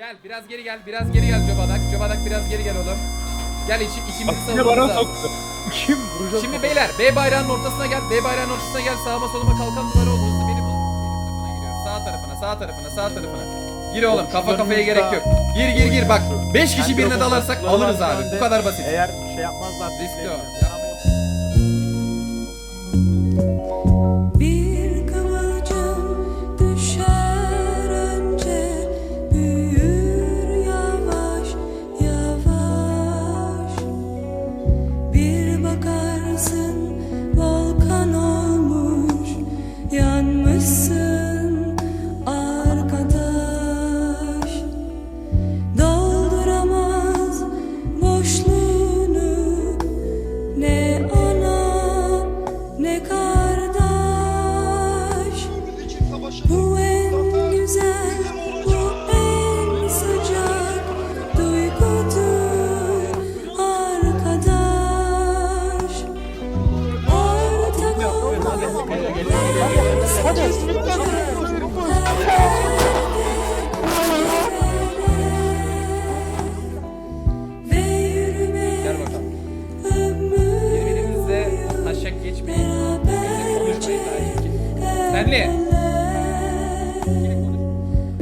Gel biraz geri gel. Biraz geri gel Cobadak. Cobadak biraz geri gel oğlum. Gel içi, içimizi Yine savunmamız bana lazım. soktu. Kim vuracak? Şimdi beyler B bayrağının ortasına gel. B bayrağının ortasına gel. Sağıma soluma kalkan duvarı oldu. Hızlı beni bul. Benim tarafına giriyor. Sağ tarafına, sağ tarafına, sağ tarafına. Gir oğlum. Kafa kafaya gerek yok. Gir gir gir bak. 5 kişi birine dalarsak alırız abi. Bu kadar basit. Eğer şey yapmazlar. Riskli o. Bir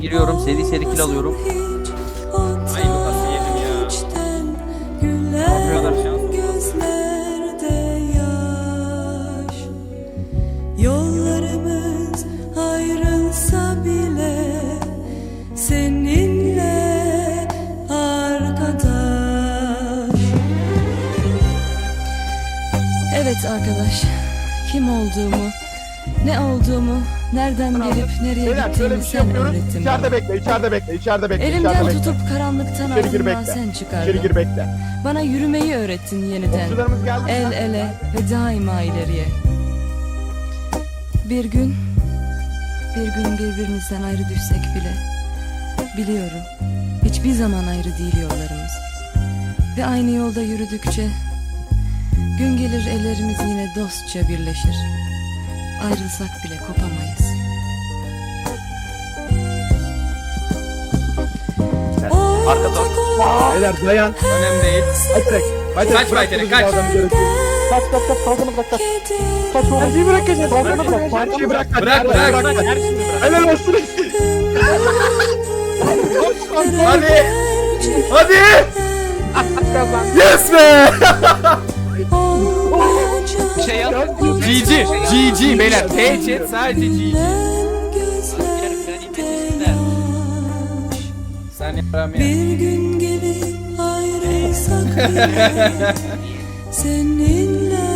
Giriyorum. Seri seri kill alıyorum. Ayrılsa bile Seninle arkadaş Evet arkadaş Kim olduğumu ne olduğumu, nereden gelip nereye Beyler gittiğimi şey sen öğrettin İçeride bekle, içeride bekle, içeride bekle, Elimden içeride bekle. tutup karanlıktan İçeri ardından sen İçeri çıkardın. gir bekle. Bana yürümeyi öğrettin yeniden. El ele ve daima ileriye. Bir gün, bir gün birbirimizden ayrı düşsek bile, biliyorum, hiçbir zaman ayrı değil yollarımız. Ve aynı yolda yürüdükçe, gün gelir ellerimiz yine dostça birleşir. Ayrılsak bile kopamayız. Arkada. Beyler dayan. Önemli değil. Aytek. Aytek. Kaç bırak Aytek'e, bizi kaç. Kaç kaç kaç kalkanı bırak kaç. Kaç oğlum. Parçayı bırak kaç. Kalkanı bırak. Parçayı bırak kaç. Bırak, Parçayı bırak. kaç. Helal olsun. Hadi. Hadi. yes be. Şey yap. GG. GG beyler. T chat sadece GG. Sen. Bir gün gelip ayrılsak bile Seninle